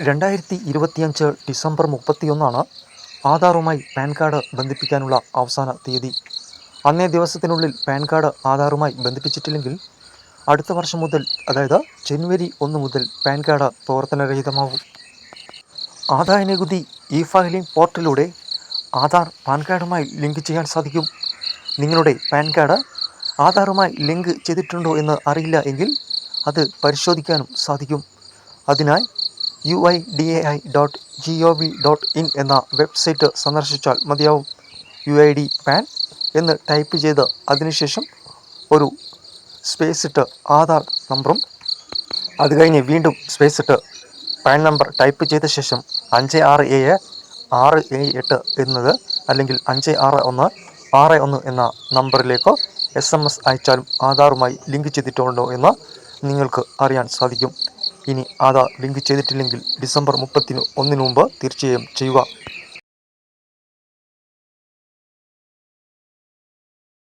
രണ്ടായിരത്തി ഇരുപത്തിയഞ്ച് ഡിസംബർ മുപ്പത്തിയൊന്നാണ് ആധാറുമായി പാൻ കാർഡ് ബന്ധിപ്പിക്കാനുള്ള അവസാന തീയതി. അന്നേ ദിവസത്തിനുള്ളിൽ പാൻ കാർഡ് ആധാറുമായി ബന്ധിപ്പിച്ചിട്ടില്ലെങ്കിൽ അടുത്ത വർഷം മുതൽ അതായത് ജനുവരി ഒന്ന് മുതൽ പാൻ കാർഡ് പ്രവർത്തനരഹിതമാവും. ആദായനികുതി ഇ ഫയലിംഗ് പോർട്ടലിലൂടെ ആധാർ പാൻ കാർഡുമായി ലിങ്ക് ചെയ്യാൻ സാധിക്കും. നിങ്ങളുടെ പാൻ കാർഡ് ആധാറുമായി ലിങ്ക് ചെയ്തിട്ടുണ്ടോ എന്ന് അറിയില്ല എങ്കിൽ അത് പരിശോധിക്കാനും സാധിക്കും. അതിനായി U I D A I dot G O V dot in എന്ന വെബ്സൈറ്റ് സന്ദർശിച്ചാൽ മതിയാവും. യു ഐ ഡി പാൻ എന്ന് ടൈപ്പ് ചെയ്ത് അതിനുശേഷം ഒരു സ്പേസ് ഇട്ട് ആധാർ നമ്പറും അത് കഴിഞ്ഞ് വീണ്ടും സ്പേസ് ഇട്ട് പാൻ നമ്പർ ടൈപ്പ് ചെയ്ത ശേഷം അഞ്ച് ആറ് ഏഴ് ആറ് ഏഴ് എട്ട് എന്നത് അല്ലെങ്കിൽ അഞ്ച് ആറ് ഒന്ന് ആറ് ഒന്ന് എന്ന നമ്പറിലേക്കോ എസ് എം എസ് അയച്ചാലും ആധാറുമായി ലിങ്ക് ചെയ്തിട്ടുണ്ടോ എന്ന് നിങ്ങൾക്ക് അറിയാൻ സാധിക്കും. ഇനി ആധാർ ലിങ്ക് ചെയ്തിട്ടില്ലെങ്കിൽ ഡിസംബർ മുപ്പത്തിന് ഒന്നിന് മുമ്പ് തീർച്ചയായും ചെയ്യുക.